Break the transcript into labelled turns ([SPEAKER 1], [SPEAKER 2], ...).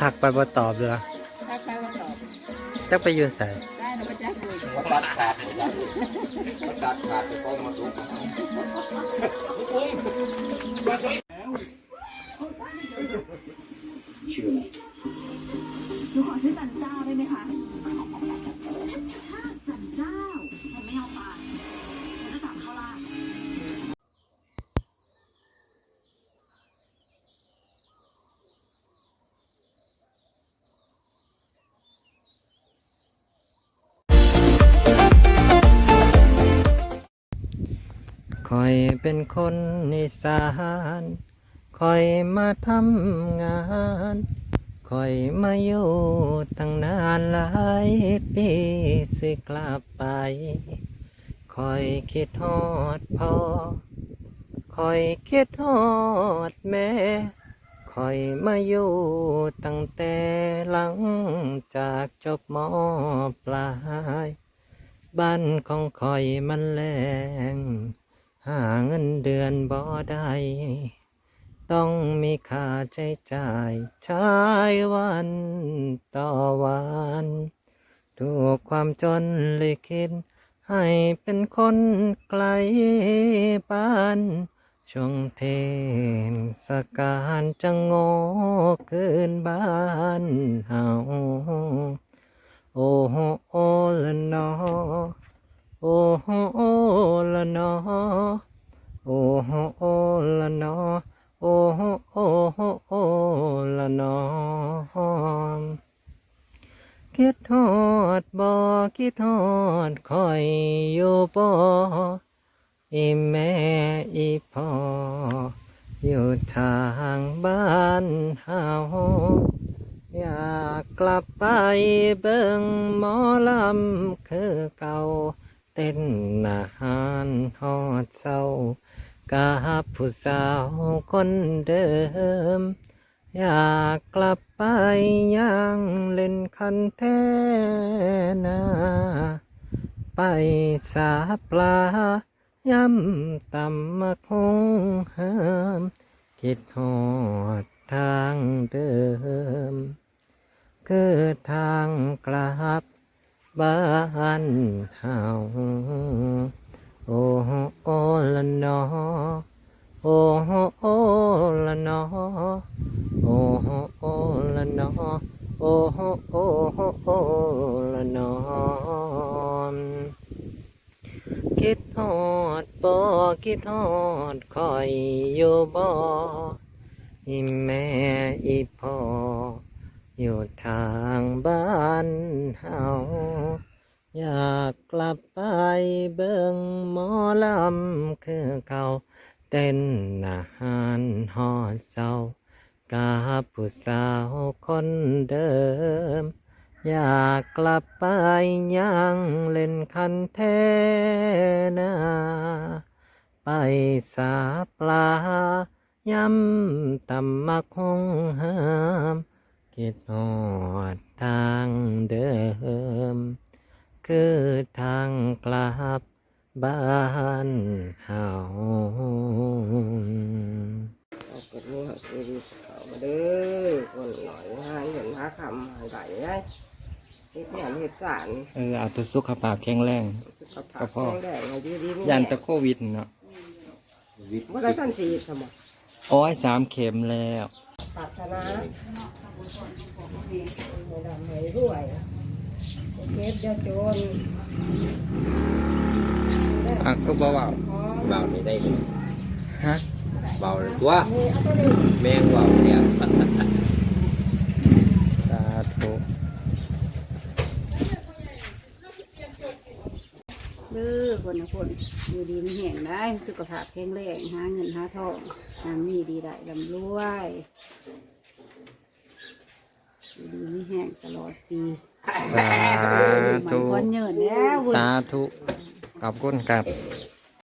[SPEAKER 1] ถักไปบ่ตอบเลย
[SPEAKER 2] ถ้าใครมาตอบ
[SPEAKER 1] จักไปอยู่ใส่
[SPEAKER 2] ได้เราก็จะคุย
[SPEAKER 3] มาตัดขาดหมดแล้วมาตัดขาดไปฟ้องมาทุก
[SPEAKER 4] ห คอ
[SPEAKER 1] ยเป็นคนอีสานคอยมาทำงานคอยมาอยู่ตั้งนานหลายปีสิกลับไปคอยคิดฮอดพ่อคอยคิดฮอดแม่คอยมาอยู่ตั้งแต่หลังจากจบมอปลาย บ้านของคอยมันแรง หาเงินเดือนบ่ได้ต้องมีค่าใช้จ่ายใช้วันต่อวันถูกความจนเลยคิด ให้เป็นคนไกลบ้าน ช่วงเทศกาลจะโง่คืนบ้านเฮาโอ้โหโอ้ละนอ โอ้โหโอ้ละนอ โอ้โหโอ้ละนอ โอ้โหโอ้โหโอ้ ละนอคิดฮอดบ่คิดฮอดคอยอยู่บ่อีแม่อีพ่ออยู่ทางบ้านเฮาอยากกลับไปเบิ่งหมอลำคือเก่า เต้นอาหารฮอดเศร้ากับผู้สาวคนเดิม อยากกลับไปย่างเล่นคันแท่นาไปสาปลาย่ำตำมะคงเฮิมคิดฮอดทางเดิม คือทางกลับบ้านเฮาโอ้โอ้ละนอโอ้โอ้ละนอโอ้โหโอ้ละ นอโอ้โหโอ้โหโอ้ละนอคิดฮอดบ่คิดฮอดคอยอยู่บ่อีแม่อีพ่ออยู่ทางบ้านเฮาอยากกลับไปเบิ่งหมอลำคือเก่าเต้นอาหารฮอเศร้า กับผู้สาวคนเดิม อยากกลับไปยังเล่นคันเทนาไปสาปลาย้ำตำมักคงหามคิดฮอดทางเดิม คือทางกลับบ้านเฮา
[SPEAKER 5] อาเกิดนี่เกิดเขามาเด้อคนหน่อยงานเห็นหาคำหาไหลไงเฮ็ดงานเฮ็ดสาร
[SPEAKER 1] เออเอาแต่สุขภาพแข็งแรง
[SPEAKER 5] สุขภาพแข็งแรงอายุดีนี่
[SPEAKER 1] ยันแตะโควิดเนาะ
[SPEAKER 3] วิทย์
[SPEAKER 5] เมื่อไรท่านสีสมอง
[SPEAKER 1] โอ้ยสามเข็มแล้ว
[SPEAKER 5] ปรารถนาให้ดำให้รวยเก็บยาจน
[SPEAKER 1] อะคือบ่เบา
[SPEAKER 3] เบานี่ได้เลย
[SPEAKER 1] ฮะ
[SPEAKER 3] เบาเลยตัว
[SPEAKER 5] นี่เอาตัวนี้
[SPEAKER 3] แมงเบาเนี่ย
[SPEAKER 1] สาธุ
[SPEAKER 2] เด้อคนนะคนอยู่ดีมีแห่งได้สุขภาพแข็งแรงหาเงินหาทองหามีดีได้ลำรวยอยู่ดีมีแห่งตลอดปี
[SPEAKER 1] สา
[SPEAKER 2] มัน
[SPEAKER 1] ธุ
[SPEAKER 2] คนเยินแล้วเว้ย
[SPEAKER 1] สาธุขอบคุณครับ
[SPEAKER 2] เ